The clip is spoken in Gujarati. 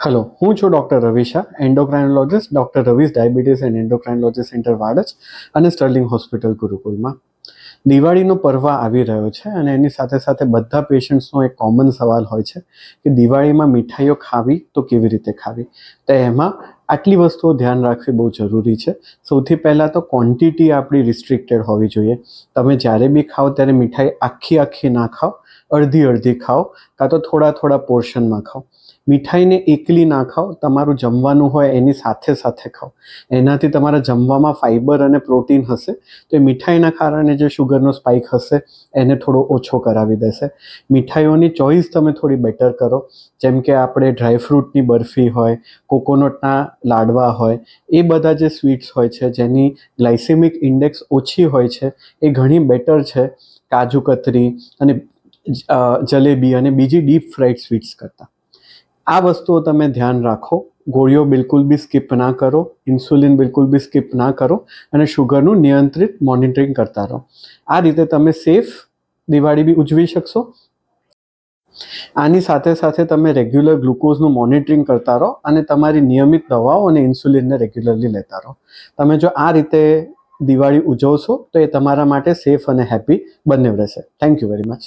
હેલો હું છું doctor Ravi Shah endocrinologist doctor Ravi's diabetes and endocrinology centre Vadaj અને સ્ટર્લિંગ હોસ્પિટલ ગુરુકુલમાં દિવાળીનો પર્વ આવી રહ્યો છે અને એની સાથે સાથે બધા પેશન્ટ્સનો એક કોમન સવાલ હોય છે કે દિવાળીમાં મીઠાઈઓ ખાવી તો કેવી રીતે ખાવી? તો એમાં આટલી વસ્તુઓ ધ્યાન રાખવી બહુ જરૂરી છે. સૌથી પહેલાં તો ક્વોન્ટિટી આપણી રિસ્ટ્રિક્ટેડ હોવી જોઈએ. તમે જ્યારે બી ખાઓ ત્યારે મીઠાઈ આખી આખી ના ખાઓ. અડધી અડધી ખાઓ, કાં તો થોડા થોડા પોર્શનમાં ખાઓ. મીઠાઈને એકલી ના ખાઓ, તમારું જમવાનું હોય એની સાથે સાથે ખાઓ. એનાથી તમારા જમવામાં ફાઇબર અને પ્રોટીન હશે, તો એ મીઠાઈના કારણે જે શુગરનો સ્પાઇક હશે, એને થોડો ઓછો કરાવી દેશે. મીઠાઈઓની ચોઈસ તમે થોડી બેટર કરો. જેમ કે આપણે ડ્રાયફ્રૂટની બરફી હોય કોકોનટના લાડવા હોય, એ બધા જે સ્વીટ્સ હોય છે, જેની ગ્લાયસેમિક ઇન્ડેક્સ ઓછી હોય છે, એ ઘણી બેટર છે. કાજુ કતરી અને જલેબી અને બીજી ડીપ ફ્રાઈડ સ્વીટ્સ કરતાં. આ વસ્તુઓ તમે ધ્યાન રાખો. ગોળીઓ બિલકુલ બી સ્કીપ ના કરો. ઇન્સ્યુલિન બિલકુલ બી સ્કીપ ના કરો. અને શુગરનું નિયંત્રિત મોનિટરિંગ કરતા રહો. આ રીતે તમે સેફ દિવાળી બી ઉજવી શકશો. આની સાથે સાથે તમે રેગ્યુલર ગ્લુકોઝનું મોનિટરિંગ કરતા રહો અને તમારી નિયમિત દવાઓ અને ઇન્સ્યુલિનને રેગ્યુલરલી લેતા રહો. તમે જો આ રીતે દિવાળી ઉજવશો તો એ તમારા માટે સેફ અને હેપી બંને રહેશે. Thank you very much